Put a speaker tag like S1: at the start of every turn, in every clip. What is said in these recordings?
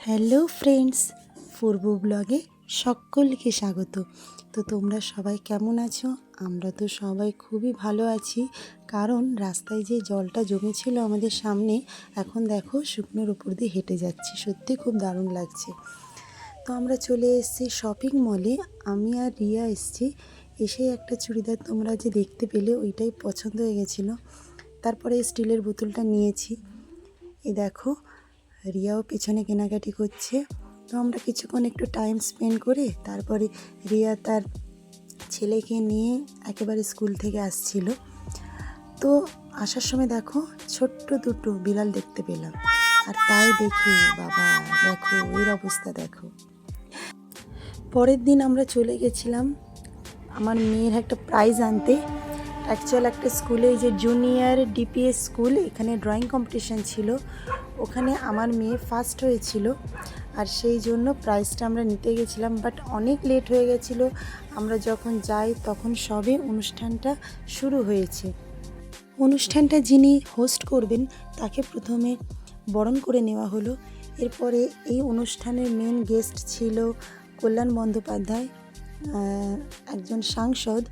S1: Hello friends, পূর্ব ব্লগে সকলকে স্বাগত। তো তোমরা সবাই কেমন আছো? আমরা তো সবাই খুবই ভালো আছি। কারণ রাস্তায় যে জলটা জমেছিল আমাদের সামনে, এখন দেখো শুকনোর উপর দিয়ে হেঁটে যাচ্ছি। সত্যি খুব দারুণ লাগছে। তো আমরা চলে এসেছি শপিং মলে আমি আর রিয়া এসছি। এসে একটা চুড়িদার তোমরা যে দেখতে পেলে, ওইটাই পছন্দ হয়ে গেছিল। তারপরে স্টিলের বোতলটা নিয়েছি। এই দেখো রিয়াও পেছনে কেনাকাটি করছে। তো আমরা কিছুক্ষণ একটু টাইম স্পেন্ড করে তারপরে রিয়া তার ছেলেকে নিয়ে একেবারে স্কুল থেকে আসছিল। তো আসার সময় দেখো ছোট্ট দুটো বিড়াল দেখতে পেলাম। আর তাই দেখি, বাবা, দেখো, এর অবস্থা দেখো। পরের দিন আমরা চলে গেছিলাম আমার মেয়ের একটা প্রাইজ আনতে। অ্যাকচুয়াল একটা স্কুলে যে জুনিয়র ডিপিএস স্কুল এখানে ড্রয়িং কম্পিটিশান ছিল। ওখানে আমার মেয়ে ফার্স্ট হয়েছিল। আর সেই জন্য প্রাইজটা আমরা নিতে গেছিলাম বাট অনেক লেট হয়ে গেছিল। আমরা যখন যাই, তখন সবে অনুষ্ঠানটা শুরু হয়েছে। অনুষ্ঠানটা যিনি হোস্ট করবেন, তাকে প্রথমে বরণ করে নেওয়া হলো। এরপরে এই অনুষ্ঠানের মেন গেস্ট ছিল কল্যাণ বন্দ্যোপাধ্যায় একজন সাংসদ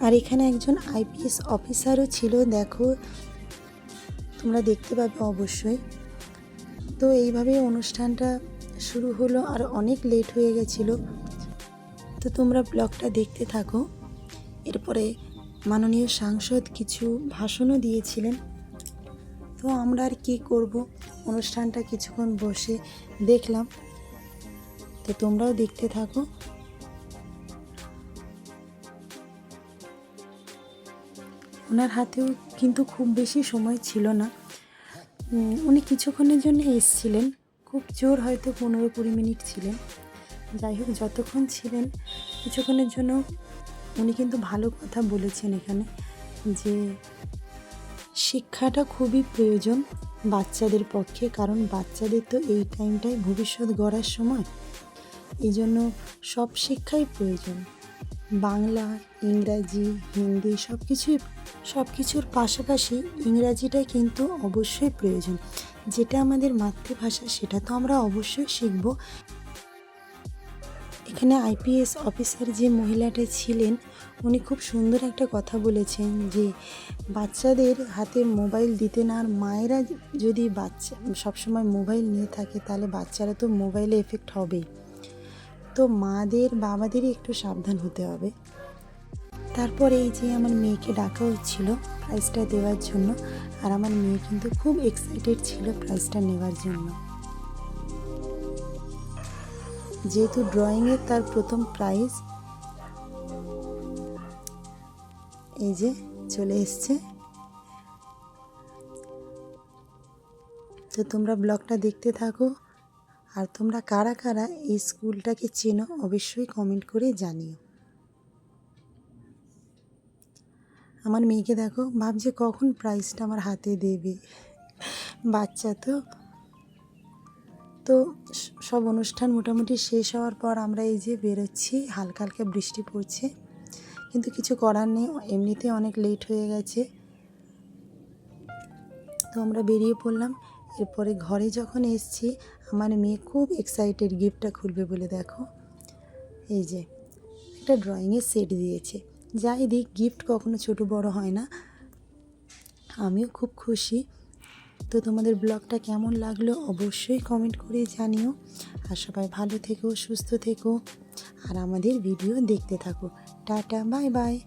S1: আর এখানে একজন আইপিএস অফিসারও ছিল, দেখো। তোমরা দেখতে পাবে অবশ্যই। তো এইভাবে অনুষ্ঠানটা শুরু হলো আর অনেক লেট হয়ে গেছিল। তো তোমরা ব্লগটা দেখতে থাকো। এরপরে মাননীয় সাংসদ কিছু ভাষণও দিয়েছিলেন। তো আমরা আর কী করব? অনুষ্ঠানটা কিছুক্ষণ বসে দেখলাম। তো তোমরাও দেখতে থাকো। ওনার হাতেও কিন্তু খুব বেশি সময় ছিল না। উনি কিছুক্ষণের জন্য এসছিলেন। খুব জোর হয়তো পনেরো কুড়ি মিনিট ছিলেন। যাই হোক, যতক্ষণ ছিলেন, কিছুক্ষণের জন্য উনি কিন্তু ভালো কথা বলেছেন এখানে যে শিক্ষাটা খুবই প্রয়োজন বাচ্চাদের পক্ষে, কারণ বাচ্চাদের তো এই টাইমটাই ভবিষ্যৎ গড়ার সময়। এই জন্য সব শিক্ষাই প্রয়োজন। বাংলা, ইংরাজি, হিন্দি সব কিছুই সব কিছুর পাশাপাশি ইংরাজিটা কিন্তু অবশ্যই প্রয়োজন। যেটা আমাদের মাতৃভাষা, সেটা তো আমরা অবশ্যই শিখব। এখানে আইপিএস অফিসার যে মহিলাটা ছিলেন, উনি খুব সুন্দর একটা কথা বলেছেন যে, বাচ্চাদের হাতে মোবাইল দিতে না, আর মায়েরা যদি বাচ্চা, সবসময় মোবাইল নিয়ে থাকে, তাহলে বাচ্চারা তো মোবাইলে এফেক্ট হবেই। তো মাদের, বাবাদেরই একটু সাবধান হতে হবে। তারপরে এই যে আমার মেয়েকে ডাকা হচ্ছিল প্রাইজটা দেওয়ার জন্য, আর আমার মেয়ে কিন্তু খুব এক্সাইটেড ছিল প্রাইজটা নেওয়ার জন্য। যেহেতু ড্রয়িংয়ের তার প্রথম প্রাইজ এই যে চলে এসছে। তো তোমরা ব্লগটা দেখতে থাকো। আর তোমরা কারা কারা এই স্কুলটাকে চেনো অবশ্যই কমেন্ট করে জানিও। আমার মেয়েকে দেখো, ভাবছে কখন প্রাইজটা আমার হাতে দেবে। বাচ্চা তো। তো সব অনুষ্ঠান মোটামুটি শেষ হওয়ার পর আমরা এই যে বেরোচ্ছি হালকা হালকা বৃষ্টি পড়ছে। কিন্তু কিছু করার নেই, এমনিতে অনেক লেট হয়ে গেছে। তো আমরা বেরিয়ে পড়লাম। এরপরে ঘরে যখন এসছি, আমার মেয়ে খুব এক্সাইটেড গিফটটা খুলবে বলে দেখো। এই যে, একটা ড্রয়িংয়ের সেট দিয়েছে। যাই দিক, গিফট কখনো ছোট বড় হয় না। আমিও খুব খুশি। তো তোমাদের ব্লগটা কেমন লাগল অবশ্যই কমেন্ট করে জানিও। আর সবাই ভালো থেকো, সুস্থ থেকো। আর আমাদের ভিডিও দেখতে থাকো। Tata bye bye